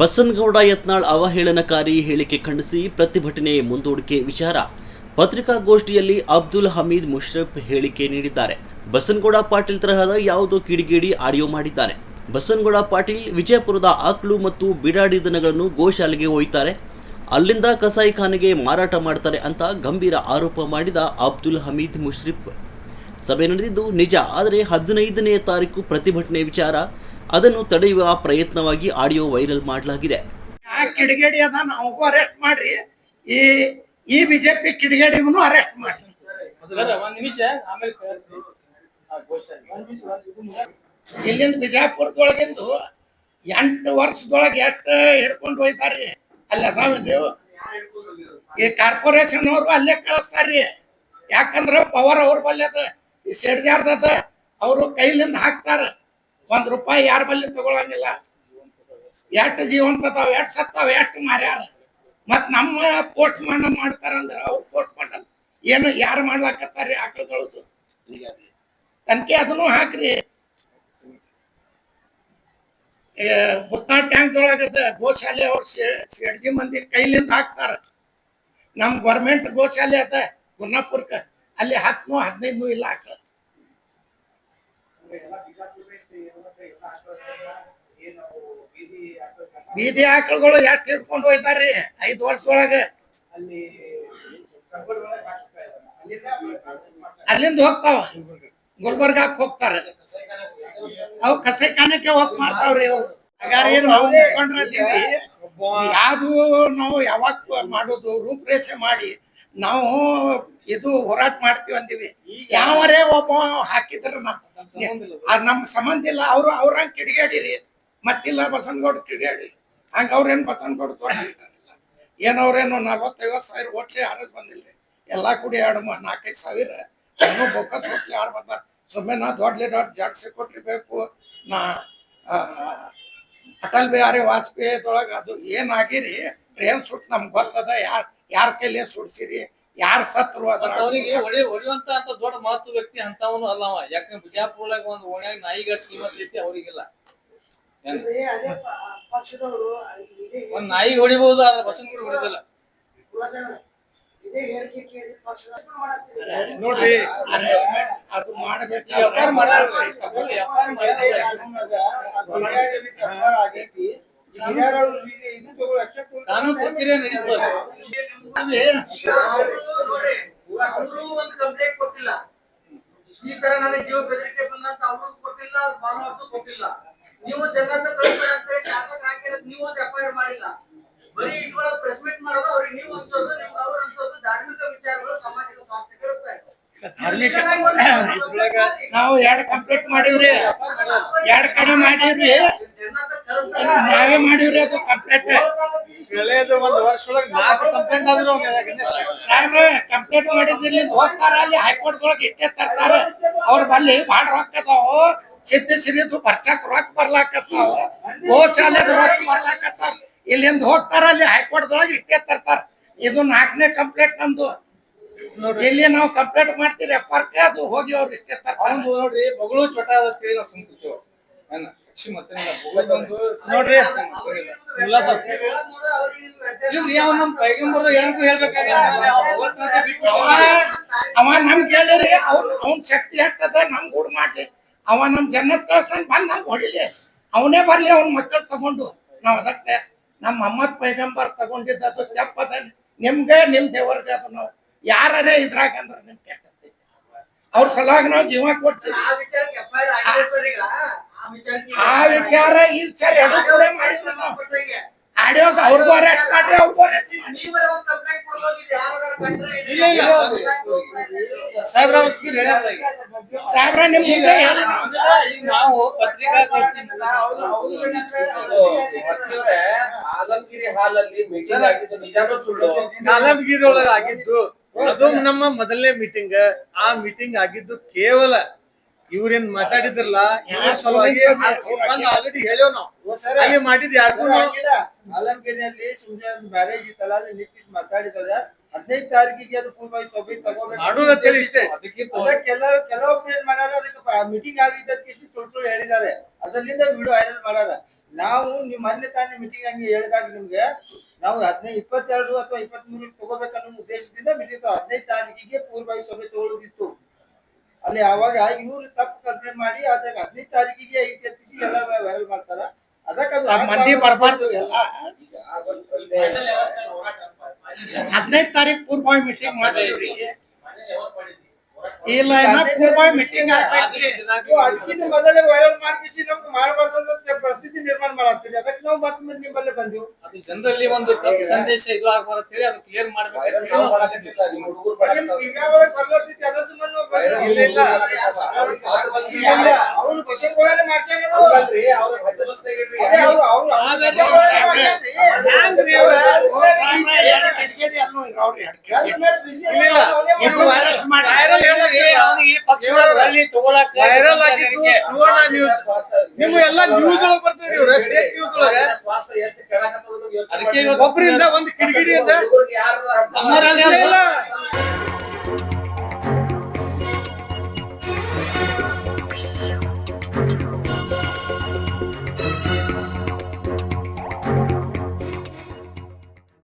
ಬಸನಗೌಡ ಯತ್ನಾಳ್ ಅವಹೇಳನಕಾರಿ ಹೇಳಿಕೆ ಖಂಡಿಸಿ ಪ್ರತಿಭಟನೆ ಮುಂದೂಡಿಕೆ ವಿಚಾರ. ಪತ್ರಿಕಾಗೋಷ್ಠಿಯಲ್ಲಿ ಅಬ್ದುಲ್ ಹಮೀದ್ ಮುಷ್ರಫ್ ಹೇಳಿಕೆ ನೀಡಿದ್ದಾರೆ. ಬಸನ್ಗೌಡ ಪಾಟೀಲ್ ತರಹದ ಯಾವುದೋ ಕಿಡಿಗೇಡಿ ಆಡಿಯೋ ಮಾಡಿದ್ದಾನೆ ಬಸನ್ಗೌಡ ಪಾಟೀಲ್ ವಿಜಯಪುರದ ಆಕ್ಳು ಮತ್ತು ಬಿಡಾಡಿ ದನಗಳನ್ನು ಗೋಶಾಲೆಗೆ ಒಯ್ತಾರೆ. ಅಲ್ಲಿಂದ ಕಸಾಯಿಖಾನೆಗೆ ಮಾರಾಟ ಮಾಡ್ತಾರೆ ಅಂತ ಗಂಭೀರ ಆರೋಪ ಮಾಡಿದ ಅಬ್ದುಲ್ ಹಮೀದ್ ಮುಷ್ರಿಫ್. ಸಭೆ ನಡೆದಿದ್ದು ನಿಜ, ಆದರೆ ಹದಿನೈದನೇ ತಾರೀಕು ಪ್ರತಿಭಟನೆ ವಿಚಾರ. ಅದನ್ನು ತಡೆಯುವ ಪ್ರಯತ್ನವಾಗಿ ಆಡಿಯೋ ವೈರಲ್ ಮಾಡಲಾಗಿದೆ. ಆ ಕಿಡಿಗೇಡಿ ಅದ ನಾವು ಅರೆಸ್ಟ್ ಮಾಡ್ರಿ. ಈ ಈ ಬಿಜೆಪಿ ಕಿಡಿಗೇಡಿಗೂ ಅರೆಸ್ಟ್ ಮಾಡ್ರಿ. ಸರ್ ಒಂದ್ ನಿಮಿಷ ಆಮೇಲೆ. ಇಲ್ಲಿಂದ ಬಿಜಾಪುರದೊಳಗಿಂದು ಎಂಟು ವರ್ಷದೊಳಗೆ ಎಷ್ಟು ಹಿಡ್ಕೊಂಡು ಹೋಯ್ತಾರ್ರಿ? ಅಲ್ಲಿ ಅದಾವೇನ್ರಿ? ಈ ಕಾರ್ಪೊರೇಷನ್ ಅವರು ಅಲ್ಲೇ ಕಳಿಸ್ತಾರ್ರಿ. ಯಾಕಂದ್ರ ಪವರ್ ಅವ್ರ ಬಲ್ಲಿ ಅದ. ಈ ಸಿಡ್ಜಾರ್ದದ ಅವರು ಕೈಲಿಂದ ಹಾಕ್ತಾರ. ಒಂದ್ ರೂಪಾಯಿ ಯಾರ ಬಲ್ಲಿ ತಗೊಳಂಗಿಲ್ಲ. ಎಷ್ಟು ಜೀವಂತ ಅದಾವ, ಎಷ್ಟು ಸತ್ತಾವ, ಎಷ್ಟು ಮಾರ್ಯಾರ. ಮತ್ ನಮ್ಮ ಪೋಸ್ಟ್ ಮಾರ್ಟಮ್ ಮಾಡ್ತಾರಂದ್ರ ಅವ್ರು ಪೋಸ್ಟ್ ಮಾರ್ಟಮ್ ಏನು ಯಾರು ಮಾಡ್ಲಾಕತ್ತಾರ್ರಿ ಆಕಳುಗಳದು. ತನಿಖೆ ಅದನ್ನು ಹಾಕ್ರಿ. ಬುತ್ತಾ ಟ್ಯಾಂಕ್ ಒಳಗದ ಗೋಶಾಲೆ ಅವ್ರ ಶೆಡ್ಜಿ ಮಂದಿ ಕೈಲಿಂದ ಹಾಕ್ತಾರ. ನಮ್ ಗೌರ್ಮೆಂಟ್ ಗೋಶಾಲೆ ಅದ, ಗುನ್ನಾಪುರ್ಕ. ಅಲ್ಲಿ ಹತ್ತು ಹದಿನೈದು ಇಲ್ಲ ಹಾಕ ಬೀದಿ ಆಕಳುಗಳು ಎಷ್ಟು ಹಿಡ್ಕೊಂಡು ಹೋಯ್ತಾರ್ರಿ? ಐದು ವರ್ಷದೊಳಗ. ಅಲ್ಲಿಂದ ಹೋಗ್ತಾವ. ಗುಲ್ಬರ್ಗಾಕ್ ಹೋಗ್ತಾರ. ಅವು ಕಸೈಖಾನಕ್ಕೆ ಹೋಗ್ ಮಾಡ್ತಾವ್ರಿ ಅವು. ಯಾವ್ದು ನಾವು ಯಾವಾಗ ಮಾಡೋದು? ರೂಪರೇಷೆ ಮಾಡಿ. ನಾವು ಇದು ಹೋರಾಟ ಮಾಡ್ತೀವಿ ಅಂದಿವಿ. ಯಾವರೇ ಒಬ್ಬ ಹಾಕಿದ್ರ ನಮ್ ನಮ್ ಸಂಬಂಧ ಇಲ್ಲ. ಅವ್ರು ಅವ್ರಂಗ್ ಕಿಡಿಗೇಡಿರಿ ಮತ್ತಿಲ್ಲ ಬಸನಗೌಡ ಕಿಡಿಗಾಡಿ ಹಂಗ ಅವ್ರೇನ್ ಬಸನಗೌಡ ತೋರಿಲ್ಲ ಏನ್ ಅವ್ರೇನು ನಲ್ವತ್ತೈವತ್ತು ಸಾವಿರ ಹೋಟ್ಲಿ ಹರಸ್ ಬಂದಿಲ್ರಿ. ಎಲ್ಲಾ ಕುಡಿ ಎರಡು ನಾಲ್ಕೈದು ಸಾವಿರ. ಇನ್ನೂ ಬೊಕ್ಕಸ್ ಹೋಟ್ಲಿ ಯಾರು ಬಂದಾರ ಸುಮ್ಮನೆ ನಾ ದೊಡ್ಡ ದೊಡ್ಡ ಜಾಡ್ಸಿ ಕೊಟ್ಟಿರ್ಬೇಕು. ನಾ ಅಟಲ್ ಬಿಹಾರಿ ವಾಜಪೇಯಿದೊಳಗ ಅದು ಏನಾಗಿರಿ ಪ್ರೇಮ್ ಸುಟ್ ನಮ್ಗೆ ಗೊತ್ತದ. ಯಾರ್ ಯಾರ ಕೈಲೇ ಸುಡ್ಸಿರಿ? ಯಾರ್ ಸತ್ರು ಅದ್ರ ಅವನಿಗೆ ಹೊಡಿ ಹೊಡಿಯುವಂತ ಅಂತ ದೊಡ್ಡ ಮಹತ್ವ ವ್ಯಕ್ತಿ ಅಂತವನು ಅಲ್ಲವ ಯಾಕಂದ್ರೆ ಬಿಜಾಪುರ ಒಳಗೆ ಒಂದು ಓಣ್ಯಾಗ ನಾಯಿಗೆ ಶ್ರೀಮಂತ ಐತಿ ಅವರಿಗೆಲ್ಲ? ಪಕ್ಷದವರು ಒಂದ್ ನಾಯಿ ಹೊಡಿಬಹುದು ಆದ್ರೆ ಹೊಡಿದಿಲ್ಲ. ಕೇಳಿ ಪಕ್ಷದ ನೋಡ್ರಿ ಅದು ಮಾಡ್ಬೇಕು ವ್ಯಾಪಾರ ಮಾಡೋರು ವ್ಯಾಪಾರ ಕಾನೂನು ಪ್ರಕ್ರಿಯೆ ನಡೀತದೆ ಅವರು ಒಂದು ಕಂಪ್ಲೇಂಟ್ ಕೊಟ್ಟಿಲ್ಲ. ಈ ತರ ನನಗೆ ಜೀವ ಬೆದರಿಕೆ ಬಂದಂತ ಅವ್ರಿಗೂ ಕೊಟ್ಟಿಲ್ಲ ಮಾನವಸು ಕೊಟ್ಟಿಲ್ಲ. ನೀವು ಜನರನ್ನ ಕಳಿಸ್ತಾರೆ ಶಾಸಕ ಹಾಕಿರೋದು ನೀವು ಒಂದು ಎಫ್ ಐ ಆರ್ ಮಾಡಿಲ್ಲ. ಬರೀ ಇಟ್ಕೊಳ್ಳೋದು ಪ್ರೆಸ್ ಮೀಟ್ ಮಾಡೋದು ಅವ್ರಿಗೆ ನೀವು ಅನ್ಸೋದು ನಿಮ್ಗೆ ಅವ್ರು ಅನ್ಸೋದು ಧಾರ್ಮಿಕ ವಿಚಾರಗಳು ಸಾಮಾಜಿಕ ಸ್ವಾಸ್ಥ್ಯ ಇರುತ್ತೆ ನಾವು ಎರಡು ಕಂಪ್ಲೀಟ್ ಮಾಡಿವ್ರಿ? ಎರಡು ಕಡೆ ಮಾಡೀವ್ರಿ? ನಾವೇ ಮಾಡೀವ್ರಿ ಅದು ಕಂಪ್ಲೇಂಟ್ ಕಳೆದ ಒಂದು ವರ್ಷ ಒಳಗೆ ನಾಲ್ಕು ಕಂಪ್ಲೇಂಟ್ ಆದ್ರು ಸಾಹೇಬ್ರೆ ಕಂಪ್ಲೇಂಟ್ ಮಾಡಿದ್ರಲ್ಲಿ ಹೋಗ್ತಾರ ಅಲ್ಲಿ ಹೈಕೋರ್ಟ್ ಒಳಗೆ ಇಟ್ಟೆ ತರ್ತಾರ. ಅವ್ರ ಬಲ್ಲಿ ಭಾಳ ರೊಕ್ಕ ಅದಾವು. ಸಿದ್ಧ ಸಿರಿದು ಬರ್ಚಾಕ್ ರೊಕ್ಕ ಬರ್ಲಾಕತ್ತಾವ. ಗೋಶಾಲೆದ ರೊಕ್ಕ ಬರ್ಲಾಕತ್ತಾರ. ಇಲ್ಲಿಂದ ಹೋಗ್ತಾರ ಅಲ್ಲಿ ಹೈಕೋರ್ಟ್ ಒಳಗೆ ಇಷ್ಟೇ ತರ್ತಾರ. ಇದು ನಾಲ್ಕನೇ ಕಂಪ್ಲೇಂಟ್ ನಮ್ದು ಇಲ್ಲಿ ನಾವು ಕಂಪ್ಲೇಂಟ್ ಮಾಡ್ತೀರಿ ಪರ್ಕ ಅದು ಹೋಗಿ ಅವ್ರು ಇಷ್ಟೇ ತರ್ತಾರ. ನೋಡ್ರಿ ಮಗಳು ಚೊಟ ಅದ ನಾವು ನೋಡ್ರಿ ಅವ್ ನಮ್ ಪೈಗಂಬರ್ ಹೇಳಂಕು ಹೇಳ್ಬೇಕಾಗ್ಯದ ಅವ ಭಗವಂತನ ಬಿಟ್ಟು ಅವ ಅವ ನಮ್ ಕೇಳಿರಿ ಅವ್ನ್ ಅವ್ನ್ ಶಕ್ತಿ ನಮ್ ಗುಡ್ ಮಾಡ್ಲಿ. ಅವ ನಮ್ ಜನ್ನತ್ ಬಂದ್ ನಮ್ಗೆ ಹೊಡಿಲಿ. ಅವನೇ ಬರ್ಲಿ ಅವ್ನ ಮಕ್ಕಳು ತಗೊಂಡು. ನಾವ್ ಅದಕ್ಕೆ ನಮ್ಮ ಮೊಹಮ್ಮದ್ ಪೈಗಂಬರ್ ತಗೊಂಡಿದ್ದ ಅದು ತಪ್ಪದ ನಿಮ್ಗೆ ನಿಮ್ ದೇವರ್ಗೆ ಅದು ನಾವು ಯಾರೇ ಇದ್ರಾಗ ಅಂದ್ರೆ ನಿಮ್ ಅವ್ರ ಸಲುವಾಗಿ ನಾವು ಜೀವ ಕೊಡ್ತೀವಿ. ಆ ವಿಚಾರ ಈ ವಿಚಾರ ಎರಡು ಕೂಡ ಅರೆಸ್ಟ್ ಮಾಡ್ರಿ. ಸಾಹೇಬ್ರ ನಾವು. ಪತ್ರಿಕಾಗೋಷ್ಠಿ ಆಲಮಗಿರಿ ಹಾಲಲ್ಲಿ ಮೀಟಿಂಗ್ ಆಗಿದ್ದು ನಿಜಾನೂ ಸುಳ್ಳು ಆಗಿದ್ದು, ಅದು ನಮ್ಮ ಮೊದಲನೇ ಮೀಟಿಂಗ್ ಆ ಮೀಟಿಂಗ್ ಆಗಿದ್ದು ಕೇವಲ ಇವ್ರೇನ್ ಮಾತಾಡಿದ್ರಲ್ಲ ಇವ್ರ ಸಲುವಾಗಿ ಆಲ್ರೆಡಿ ಹೇಳೇವ್ ನಾವು ಅಲ್ಲಿ ಮಾಡಿದ್ ಯಾರಿಗೂ ನಾವು ಆಲಮಗಿರಿಯಲ್ಲಿ ಸುಮ್ನೆ ಒಂದು ಮ್ಯಾರೇಜ್ ಇತ್ತಲ್ಲ ಅಲ್ಲಿ ನಿಂತಿಸ್ ಮಾತಾಡಿದ ಹದಿನೈದು ತಾರೀಕಿಗೆ ಅದು ಪೂರ್ವವಾಗಿ ಸಭೆ ತಗೋಬೇಕು. ಮಾಡೋದು ಅಂತೇಳಿ ಇಷ್ಟೇ. ಅದಕ್ಕೆ ಎಲ್ಲರೂ ಕೆಲವೊಬ್ರು ಏನ್ ಮಾಡ್ಯಾರ ಅದಕ್ಕೆ ಮೀಟಿಂಗ್ ಆಗಿದ್ದಕ್ಕೆ ಸುಳ್ಳು ಸುಳ್ಳು ಹೇಳಿದ್ದಾರೆ. ಅದರಿಂದ ವಿಡಿಯೋ ವೈರಲ್ ಮಾಡ್ಯಾರ. ನಾವು ನಿಮ್ ಮೊನ್ನೆ ತಾನೇ ಮೀಟಿಂಗ್ ಹಂಗೆ ಹೇಳಿದಾಗ ನಿಮ್ಗೆ ನಾವು ಹದಿನೈದು ಇಪ್ಪತ್ತೆರಡು ಅಥವಾ ಇಪ್ಪತ್ತ್ ಮೂರಕ್ಕೆ ತಗೋಬೇಕನ್ನೋ ಉದ್ದೇಶದಿಂದ ಮೀಟಿಂಗ್ ಹದಿನೈದು ತಾರೀಕಿಗೆ ಪೂರ್ವವಾಗಿ ಸಭೆ ತಗೊಳ್ಳೋದಿತ್ತು ಅಲ್ಲಿ ಅವಾಗ ಇವ್ರು ತಪ್ಪು ಕಲ್ಪನೆ ಮಾಡಿ ಅದಕ್ಕೆ ಹದಿನೈದು ತಾರೀಕಿಗೆ ಐತಿ ಎಲ್ಲ ವೈರಲ್ ಮಾಡ್ತಾರ. ಅದಕ್ಕೆ ಅದು ಮಂದಿ ಬರಬಾರ್ದು. ಎಲ್ಲ ಹದಿನೈದು ತಾರೀಕು ಪೂರ್ವ ಮೀಟಿಂಗ್ ಮಾಡಿದ್ರಿ ಇಲ್ಲ ಮೀಟಿಂಗ್ ಅದಕ್ಕಿಂತ ಮೊದಲೇ ವೈರಲ್ ಮಾಡ್ಬಿಸಿ ನಮ್ಗೆ ಮಾಡಬಾರ್ದಂತ ಪರಿಸ್ಥಿತಿ ನಿರ್ಮಾಣ ಮಾಡತ್ತೀರಿ. ಅದಕ್ಕೆ ನಾವು ಮತ್ತೆ ನಿಮ್ಮಲ್ಲೇ ಬಂದಿವು. ಅದು ಜನರಲ್ಲಿ ಒಂದು ಸಂದೇಶ ಇದು ಆಗ್ಬಾರ್ದು ಹೇಳಿ ಅದು ಕ್ಲಿಯರ್ ಮಾಡ್ಬೇಕು ಈಗಾಗಲೇ ಬರ್ಲತ್ತಿತ್ತು ಅದ್ರ ಸಂಬಂಧ ಅವ್ರು ಇಲ್ಲ. ಇಲ್ಲ, ಅವ್ರು ಅದೇ ಅವ್ರು ಅವ್ರು ಆಮೇಲೆ ಬಸವಗಳನ್ನ ಮಾಡ್ಸ್ಯಾಗ್ರಿ. ಹ್ಯಾಂಗ್ರಿ ಇವ್ರ? ಸಾಮ್ರ ಎರಡು ಕಿಡಿಗೇಡಿ ಅಲ್ಲೂ ಇರೋವ್ರಿ ಎರಡು ಅದ್ರ ಕಿಡಿಗೇಡಿ. ಮೇಲೆ busy ಇಲ್ಲ, ಇಲ್ಲ. ಅವ್ರು ಅವನೇ ಇಬ್ರು ಮಾಡ್ತಾರೆ. ಅರೆಸ್ಟ್ ಮಾಡಿ ವೈರಲ್ ಹೇಳಿ ಅವನಿಗೆ ಪಕ್ಷದ ರಲ್ಲಿ ವೈರಲ್ ಆಗಿದ್ದು ಸುವರ್ಣ ನ್ಯೂಸ್ ನಿಮ್ಮ ಎಲ್ಲಾ ನ್ಯೂಸ್ ಒಳಗ್ ಬರ್ತದ್ರಿ ಇವ್ರ ಸ್ಟೇಟ್ ನ್ಯೂಸ್ ಒಳಗೆ ಸ್ವಾಸ್ಥ್ಯ ಎಷ್ಟು ಕೆಳಕತ್ತದ ಅದಕ್ಕೆ ಒಬ್ಬರಿಂದ ಒಂದು ಕಿಡಿಗಿಡಿ ಅಂತ.